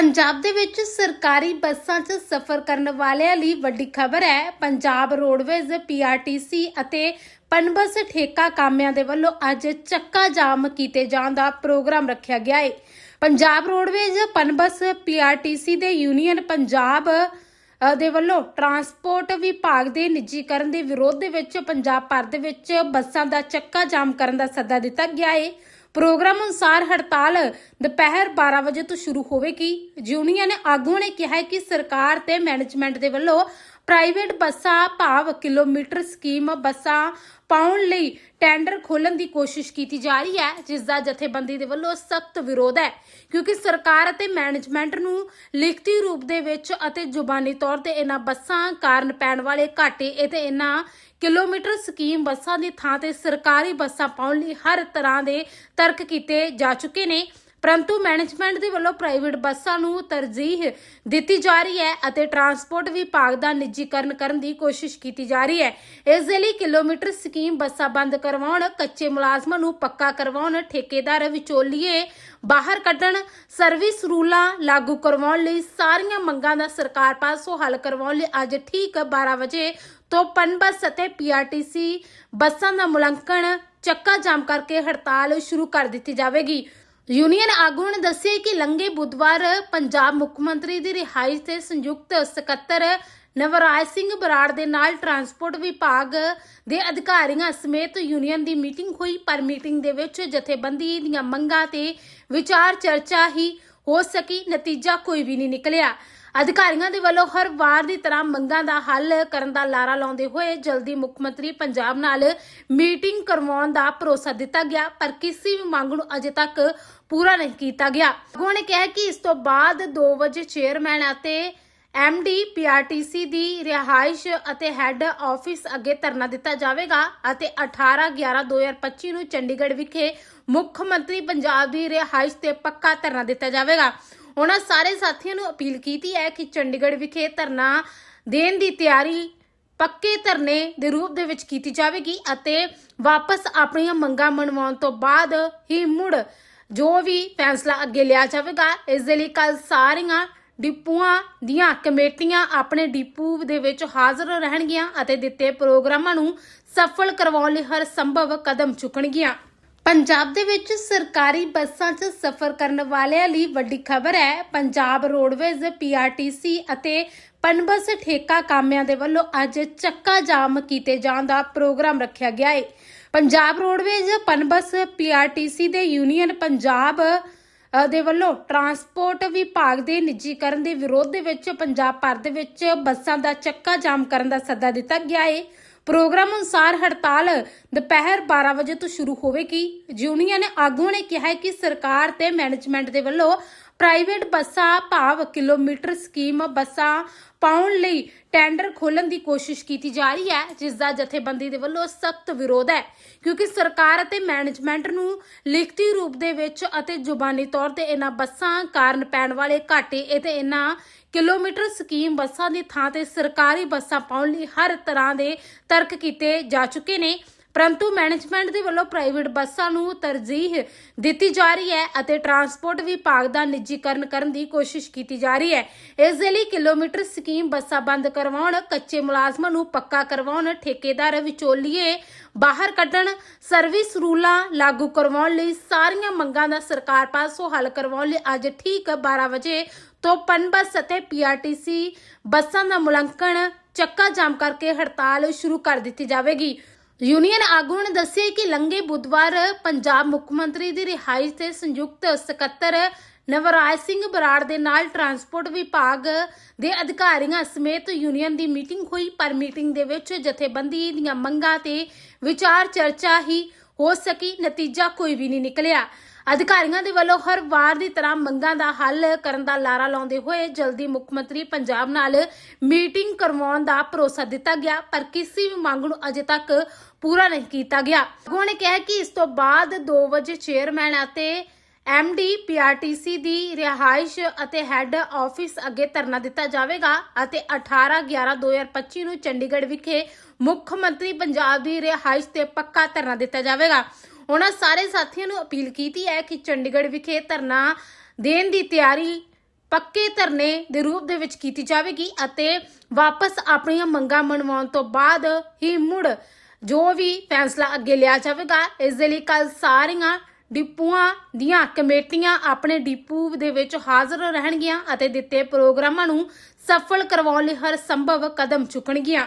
ਪੰਜਾਬ ਦੇ ਵਿੱਚ ਸਰਕਾਰੀ ਬੱਸਾਂ 'ਚ ਸਫ਼ਰ ਕਰਨ ਵਾਲਿਆਂ ਲਈ ਵੱਡੀ ਖਬਰ ਹੈ। ਪੰਜਾਬ ਰੋਡਵੇਜ਼, ਪੀਆਰਟੀਸੀ ਅਤੇ ਪਨਬਸ ਠੇਕਾ ਕਾਮਿਆਂ ਦੇ ਵੱਲੋਂ ਅੱਜ ਚੱਕਾ ਜਾਮ ਕੀਤੇ ਜਾਣ ਦਾ ਪ੍ਰੋਗਰਾਮ ਰੱਖਿਆ ਗਿਆ ਹੈ ਪੰਜਾਬ ਰੋਡਵੇਜ਼, ਪਨਬਸ, ਪੀਆਰਟੀਸੀ ਦੇ ਯੂਨੀਅਨ ਪੰਜਾਬ ਦੇ ਵੱਲੋਂ ਟਰਾਂਸਪੋਰਟ ਵਿਭਾਗ ਦੇ ਨਿੱਜੀਕਰਨ ਦੇ ਵਿਰੋਧ ਦੇ ਵਿੱਚ ਪੰਜਾਬ ਭਰ ਦੇ ਵਿੱਚ ਬੱਸਾਂ ਦਾ ਚੱਕਾ ਜਾਮ ਕਰਨ ਦਾ ਸੱਦਾ ਦਿੱਤਾ ਗਿਆ ਹੈ ਪ੍ਰੋਗਰਾਮ ਅਨੁਸਾਰ ਹੜਤਾਲ ਦੁਪਹਿਰ 12 ਵਜੇ ਤੋਂ ਸ਼ੁਰੂ ਹੋਵੇਗੀ। ਯੂਨੀਅਨ ਆਗੂਆਂ ਨੇ ਕਿਹਾ ਕਿ ਸਰਕਾਰ ਤੇ ਮੈਨੇਜਮੈਂਟ ਦੇ ਵੱਲੋਂ ਪ੍ਰਾਈਵੇਟ ਬੱਸਾਂ ਭਾਵ ਕਿਲੋਮੀਟਰ ਸਕੀਮ ਬੱਸਾਂ ਪਾਉਣ ਲਈ ਟੈਂਡਰ ਖੋਲਣ ਦੀ ਕੋਸ਼ਿਸ਼ ਕੀਤੀ ਜਾ ਰਹੀ ਹੈ, ਜਿਸ ਦਾ ਜਥੇਬੰਦੀ ਦੇ ਵੱਲੋਂ ਸਖਤ ਵਿਰੋਧ ਹੈ। ਕਿਉਂਕਿ ਸਰਕਾਰ ਅਤੇ ਮੈਨੇਜਮੈਂਟ ਨੂੰ ਲਿਖਤੀ ਰੂਪ ਦੇ ਵਿੱਚ ਅਤੇ ਜ਼ੁਬਾਨੀ ਤੌਰ ਤੇ ਇਹਨਾਂ ਬੱਸਾਂ ਕਾਰਨ ਪੈਣ ਵਾਲੇ ਘਾਟੇ ਅਤੇ ਇਹਨਾਂ ਕਿਲੋਮੀਟਰ ਸਕੀਮ ਬੱਸਾਂ ਦੀ ਥਾਂ ਤੇ ਸਰਕਾਰੀ ਬੱਸਾਂ ਪਾਉਣ ਲਈ ਹਰ ਤਰ੍ਹਾਂ ਦੇ ਤਰਕ ਕੀਤੇ ਜਾ ਚੁੱਕੇ ਨੇ। ਪਰੰਤੂ ਮੈਨੇਜਮੈਂਟ ਦੇ ਵੱਲੋਂ ਪ੍ਰਾਈਵੇਟ ਬੱਸਾਂ ਨੂੰ ਤਰਜੀਹ ਦਿੱਤੀ ਜਾ ਰਹੀ ਹੈ ਅਤੇ ਟਰਾਂਸਪੋਰਟ ਵਿਭਾਗ ਦਾ ਨਿੱਜੀਕਰਨ ਕਰਨ ਦੀ ਕੋਸ਼ਿਸ਼ ਕੀਤੀ ਜਾ ਰਹੀ ਹੈ। ਇਸ ਦੇ ਲਈ ਕਿਲੋਮੀਟਰ ਸਕੀਮ ਬੱਸਾਂ ਬੰਦ ਕਰਵਾਉਣ, ਕੱਚੇ ਮੁਲਾਜ਼ਮਾਂ ਨੂੰ ਪੱਕਾ ਕਰਵਾਉਣ, ਠੇਕੇਦਾਰ ਵਿਚੋਲੀਏ ਬਾਹਰ ਕੱਢਣ, ਸਰਵਿਸ ਰੂਲਾਂ ਲਾਗੂ ਕਰਵਾਉਣ ਲਈ ਸਾਰੀਆਂ ਮੰਗਾਂ ਦਾ ਸਰਕਾਰ ਪਾਸੋਂ ਹੱਲ ਕਰਵਾਉਣ ਲਈ ਅੱਜ ਠੀਕ 12 ਵਜੇ ਤੋਂ ਪਨਬਸ ਅਤੇ ਪੀਆਰਟੀਸੀ ਬੱਸਾਂ ਦਾ ਮੁਲਾਂਕਣ, ਚੱਕਾ ਜਾਮ ਕਰਕੇ ਹੜਤਾਲ ਸ਼ੁਰੂ ਕਰ ਦਿੱਤੀ ਜਾਵੇਗੀ। ਯੂਨੀਅਨ ਆਗੂਆਂ ਨੇ ਦੱਸਿਆ ਕਿ ਲੰਘੇ ਬੁੱਧਵਾਰ ਪੰਜਾਬ ਮੁੱਖ ਮੰਤਰੀ ਦੀ ਰਿਹਾਇਸ਼ ਤੇ ਸੰਯੁਕਤ ਸਕੱਤਰ ਨਵਰਾਜ ਸਿੰਘ ਬਰਾੜ ਦੇ ਨਾਲ ਟਰਾਂਸਪੋਰਟ ਵਿਭਾਗ ਦੇ ਅਧਿਕਾਰੀਆਂ ਸਮੇਤ ਯੂਨੀਅਨ ਦੀ ਮੀਟਿੰਗ ਹੋਈ। ਪਰ ਮੀਟਿੰਗ ਦੇ ਵਿੱਚ ਜਥੇਬੰਦੀ ਦੀਆਂ ਮੰਗਾਂ ਤੇ ਵਿਚਾਰ ਚਰਚਾ ਹੀ ਹੋ ਸਕੀ। ਨਤੀਜਾ ਕੋਈ ਵੀ ਨਹੀਂ ਨਿਕਲਿਆ। ਅਧਿਕਾਰੀਆਂ ਦੇ ਵੱਲੋਂ ਹਰ ਵਾਰ ਦੀ ਤਰ੍ਹਾਂ ਮੰਗਾਂ ਦਾ ਹੱਲ ਕਰਨ ਦਾ ਲਾਰਾ ਲਾਉਂਦੇ ਹੋਏ ਜਲਦੀ ਮੁੱਖ ਮੰਤਰੀ ਪੰਜਾਬ ਨਾਲ ਮੀਟਿੰਗ ਕਰਵਾਉਣ ਦਾ ਭਰੋਸਾ ਦਿੱਤਾ ਗਿਆ, ਪਰ ਕਿਸੇ ਵੀ ਮੰਗ ਨੂੰ ਅਜੇ ਤੱਕ ਪੂਰਾ ਨਹੀਂ ਕੀਤਾ ਗਿਆ। ਉਹਨਾਂ ਕਿਹਾ ਕਿ ਇਸ ਤੋਂ ਬਾਅਦ 2 ਵਜੇ ਚੇਅਰਮੈਨ ਅਤੇ ਐਮਡੀ ਪੀਆਰਟੀਸੀ ਦੀ ਰਿਹਾਇਸ਼ ਅਤੇ ਹੈੱਡ ਆਫਿਸ ਅੱਗੇ ਧਰਨਾ ਦਿੱਤਾ ਜਾਵੇਗਾ ਅਤੇ 18 11 2025 ਨੂੰ ਚੰਡੀਗੜ੍ਹ ਵਿਖੇ ਮੁੱਖ ਮੰਤਰੀ ਪੰਜਾਬ ਦੀ ਰਿਹਾਇਸ਼ ਤੇ ਪੱਕਾ ਧਰਨਾ ਦਿੱਤਾ ਜਾਵੇਗਾ। ਉਹਨਾਂ ਸਾਰੇ ਸਾਥੀਆਂ ਨੂੰ ਅਪੀਲ ਕੀਤੀ ਹੈ ਕਿ ਚੰਡੀਗੜ੍ਹ ਵਿਖੇ ਧਰਨਾ ਦੇਣ ਦੀ ਤਿਆਰੀ ਪੱਕੇ ਧਰਨੇ ਦੇ ਰੂਪ ਦੇ ਵਿੱਚ ਕੀਤੀ ਜਾਵੇਗੀ ਅਤੇ ਵਾਪਸ ਆਪਣੀਆਂ ਮੰਗਾਂ ਮਨਵਾਉਣ ਤੋਂ ਬਾਅਦ ਹੀ ਮੁੜ ਜੋ ਵੀ ਫੈਸਲਾ ਅੱਗੇ ਲਿਆ ਜਾਵੇਗਾ, ਇਸ ਦੇ ਲਈ ਕੱਲ ਸਾਰੀਆਂ ਡਿਪੂਆਂ ਦੀਆਂ ਕਮੇਟੀਆਂ ਆਪਣੇ ਡਿਪੂ ਦੇ ਵਿੱਚ ਹਾਜ਼ਰ ਰਹਿਣਗੀਆਂ ਅਤੇ ਦਿੱਤੇ ਪ੍ਰੋਗਰਾਮਾਂ ਨੂੰ ਸਫਲ ਕਰਵਾਉਣ ਲਈ ਹਰ ਸੰਭਵ ਕਦਮ ਚੁੱਕਣਗੀਆਂ। ਪੰਜਾਬ ਦੇ ਵਿੱਚ ਸਰਕਾਰੀ ਬੱਸਾਂ 'ਚ ਸਫ਼ਰ ਕਰਨ ਵਾਲਿਆਂ ਲਈ ਵੱਡੀ ਖਬਰ ਹੈ। ਪੰਜਾਬ ਰੋਡਵੇਜ਼, ਪੀਆਰਟੀਸੀ ਅਤੇ ਪਨਬਸ ਠੇਕਾ ਕਾਮਿਆਂ ਦੇ ਵੱਲੋਂ ਅੱਜ ਚੱਕਾ ਜਾਮ ਕੀਤੇ ਜਾਣ ਦਾ ਪ੍ਰੋਗਰਾਮ ਰੱਖਿਆ ਗਿਆ ਹੈ ਪੰਜਾਬ ਰੋਡਵੇਜ਼, ਪਨਬਸ, ਪੀਆਰਟੀਸੀ ਦੇ ਯੂਨੀਅਨ ਪੰਜਾਬ ਦੇ ਵੱਲੋਂ ਟਰਾਂਸਪੋਰਟ ਵਿਭਾਗ ਦੇ ਨਿੱਜੀਕਰਨ ਦੇ ਵਿਰੋਧ ਦੇ ਵਿੱਚ ਪੰਜਾਬ ਭਰ ਦੇ ਵਿੱਚ ਬੱਸਾਂ ਦਾ ਚੱਕਾ ਜਾਮ ਕਰਨ ਦਾ ਸੱਦਾ ਦਿੱਤਾ ਗਿਆ ਹੈ ਪ੍ਰੋਗਰਾਮ ਅਨੁਸਾਰ ਹੜਤਾਲ ਦੁਪਹਿਰ 12 ਵਜੇ ਤੋਂ ਸ਼ੁਰੂ ਹੋਵੇਗੀ। ਯੂਨੀਅਨ ਆਗੂਆਂ ਨੇ ਕਿਹਾ ਹੈ ਕਿ ਸਰਕਾਰ ਤੇ ਮੈਨੇਜਮੈਂਟ ਦੇ ਵੱਲੋਂ ਪ੍ਰਾਈਵੇਟ ਬੱਸਾਂ ਭਾਵ ਕਿਲੋਮੀਟਰ ਸਕੀਮ ਬੱਸਾਂ ਪਾਉਣ ਲਈ ਟੈਂਡਰ ਖੋਲਣ ਦੀ ਕੋਸ਼ਿਸ਼ ਕੀਤੀ ਜਾ ਰਹੀ ਹੈ, ਜਿਸ ਦਾ ਜਥੇਬੰਦੀ ਦੇ ਵੱਲੋਂ ਸਖਤ ਵਿਰੋਧ ਹੈ। ਕਿਉਂਕਿ ਸਰਕਾਰ ਅਤੇ ਮੈਨੇਜਮੈਂਟ ਨੂੰ ਲਿਖਤੀ ਰੂਪ ਦੇ ਵਿੱਚ ਅਤੇ ਜ਼ੁਬਾਨੀ ਤੌਰ ਤੇ ਇਹਨਾਂ ਬੱਸਾਂ ਕਾਰਨ ਪੈਣ ਵਾਲੇ ਘਾਟੇ ਅਤੇ ਇਹਨਾਂ ਕਿਲੋਮੀਟਰ ਸਕੀਮ ਬੱਸਾਂ ਦੀ ਥਾਂ ਤੇ ਸਰਕਾਰੀ ਬੱਸਾਂ ਪਾਉਣ ਲਈ ਹਰ ਤਰ੍ਹਾਂ ਦੇ ਤਰਕ ਕੀਤੇ ਜਾ ਚੁੱਕੇ ਨੇ। ਪਰੰਤੂ ਮੈਨੇਜਮੈਂਟ ਦੇ ਵੱਲੋਂ ਪ੍ਰਾਈਵੇਟ ਬੱਸਾਂ ਨੂੰ ਤਰਜੀਹ ਦਿੱਤੀ ਜਾ ਰਹੀ ਹੈ ਅਤੇ ਟਰਾਂਸਪੋਰਟ ਵਿਭਾਗ ਦਾ ਨਿੱਜੀਕਰਨ ਕਰਨ ਦੀ ਕੋਸ਼ਿਸ਼ ਕੀਤੀ ਜਾ ਰਹੀ ਹੈ। ਇਸ ਦੇ ਲਈ ਕਿਲੋਮੀਟਰ ਸਕੀਮ ਬੱਸਾਂ ਬੰਦ ਕਰਵਾਉਣ, ਕੱਚੇ ਮੁਲਾਜ਼ਮਾਂ ਨੂੰ ਪੱਕਾ ਕਰਵਾਉਣ, ਠੇਕੇਦਾਰ ਵਿਚੋਲੀਏ ਬਾਹਰ ਕੱਢਣ, ਸਰਵਿਸ ਰੂਲਾਂ ਲਾਗੂ ਕਰਵਾਉਣ ਲਈ ਸਾਰੀਆਂ ਮੰਗਾਂ ਦਾ ਸਰਕਾਰ ਪਾਸੋਂ ਹੱਲ ਕਰਵਾਉਣ ਲਈ ਅੱਜ ਠੀਕ 12 ਵਜੇ ਤੋਂ ਪਨਬਸ ਅਤੇ ਪੀਆਰਟੀਸੀ ਬੱਸਾਂ ਦਾ ਮੁਲਾਂਕਣ, ਚੱਕਾ ਜਾਮ ਕਰਕੇ ਹੜਤਾਲ ਸ਼ੁਰੂ ਕਰ ਦਿੱਤੀ ਜਾਵੇਗੀ। ਯੂਨੀਅਨ ਆਗੂਆਂ ਨੇ ਦੱਸਿਆ ਕਿ ਲੰਘੇ ਬੁੱਧਵਾਰ ਪੰਜਾਬ ਮੁੱਖ ਮੰਤਰੀ ਦੀ ਰਿਹਾਇਸ਼ ਤੇ ਸੰਯੁਕਤ ਸਕੱਤਰ ਨਵਰਾਜ ਸਿੰਘ ਬਰਾੜ ਦੇ ਨਾਲ ਟਰਾਂਸਪੋਰਟ ਵਿਭਾਗ ਦੇ ਅਧਿਕਾਰੀਆਂ ਸਮੇਤ ਯੂਨੀਅਨ ਦੀ ਮੀਟਿੰਗ ਹੋਈ, ਪਰ ਮੀਟਿੰਗ ਦੇ ਵਿੱਚ ਜਥੇਬੰਦੀ ਦੀਆਂ ਮੰਗਾਂ ਤੇ ਵਿਚਾਰ ਚਰਚਾ ਹੀ ਹੋ ਸਕੀ, ਨਤੀਜਾ ਕੋਈ ਵੀ ਨਹੀਂ ਨਿਕਲਿਆ। ਅਧਿਕਾਰੀਆਂ ਦੇ ਵੱਲੋਂ ਹਰ ਵਾਰ ਦੀ ਤਰ੍ਹਾਂ ਮੰਗਾਂ ਦਾ ਹੱਲ ਕਰਨ ਦਾ ਲਾਰਾ ਲਾਉਂਦੇ ਹੋਏ ਜਲਦੀ ਮੁੱਖ ਮੰਤਰੀ ਪੰਜਾਬ ਨਾਲ ਮੀਟਿੰਗ ਕਰਵਾਉਣ ਦਾ ਭਰੋਸਾ ਦਿੱਤਾ ਗਿਆ, ਪਰ ਕਿਸੇ ਵੀ ਮੰਗ ਨੂੰ ਅਜੇ ਤੱਕ ਪੂਰਾ ਨਹੀਂ ਕੀਤਾ ਗਿਆ। ਉਹਨਾਂ ਨੇ ਕਿਹਾ ਕਿ ਇਸ ਤੋਂ ਬਾਅਦ 2 ਵਜੇ ਚੇਅਰਮੈਨ ਅਤੇ ਐਮਡੀ ਪੀਆਰਟੀਸੀ ਦੀ ਰਿਹਾਇਸ਼ ਅਤੇ ਹੈੱਡ ਆਫਿਸ ਅੱਗੇ ਧਰਨਾ ਦਿੱਤਾ ਜਾਵੇਗਾ ਅਤੇ 18 11 2025 ਨੂੰ ਚੰਡੀਗੜ੍ਹ ਵਿਖੇ ਮੁੱਖ ਮੰਤਰੀ ਪੰਜਾਬ ਦੀ ਰਿਹਾਇਸ਼ ਤੇ ਪੱਕਾ ਧਰਨਾ ਦਿੱਤਾ ਜਾਵੇਗਾ। ਉਹਨਾਂ ਸਾਰੇ ਸਾਥੀਆਂ ਨੂੰ ਅਪੀਲ ਕੀਤੀ ਹੈ ਕਿ ਚੰਡੀਗੜ੍ਹ ਵਿਖੇ ਧਰਨਾ ਦੇਣ ਦੀ ਤਿਆਰੀ ਪੱਕੇ ਧਰਨੇ ਦੇ ਰੂਪ ਦੇ ਵਿੱਚ ਕੀਤੀ ਜਾਵੇਗੀ ਅਤੇ ਵਾਪਸ ਆਪਣੀਆਂ ਮੰਗਾਂ ਮਨਵਾਉਣ ਤੋਂ ਬਾਅਦ ਹੀ ਮੁੜ ਜੋ ਵੀ ਫੈਸਲਾ ਅੱਗੇ ਲਿਆ ਜਾਵੇਗਾ, ਇਸ ਦੇ ਲਈ ਕੱਲ ਸਾਰੀਆਂ ਡਿਪੂਆਂ ਦੀਆਂ ਕਮੇਟੀਆਂ ਆਪਣੇ ਡਿਪੂ ਦੇ ਵਿੱਚ ਹਾਜ਼ਰ ਰਹਿਣਗੀਆਂ ਅਤੇ ਦਿੱਤੇ ਪ੍ਰੋਗਰਾਮਾਂ ਨੂੰ ਸਫਲ ਕਰਵਾਉਣ ਲਈ ਹਰ ਸੰਭਵ ਕਦਮ ਚੁੱਕਣਗੀਆਂ।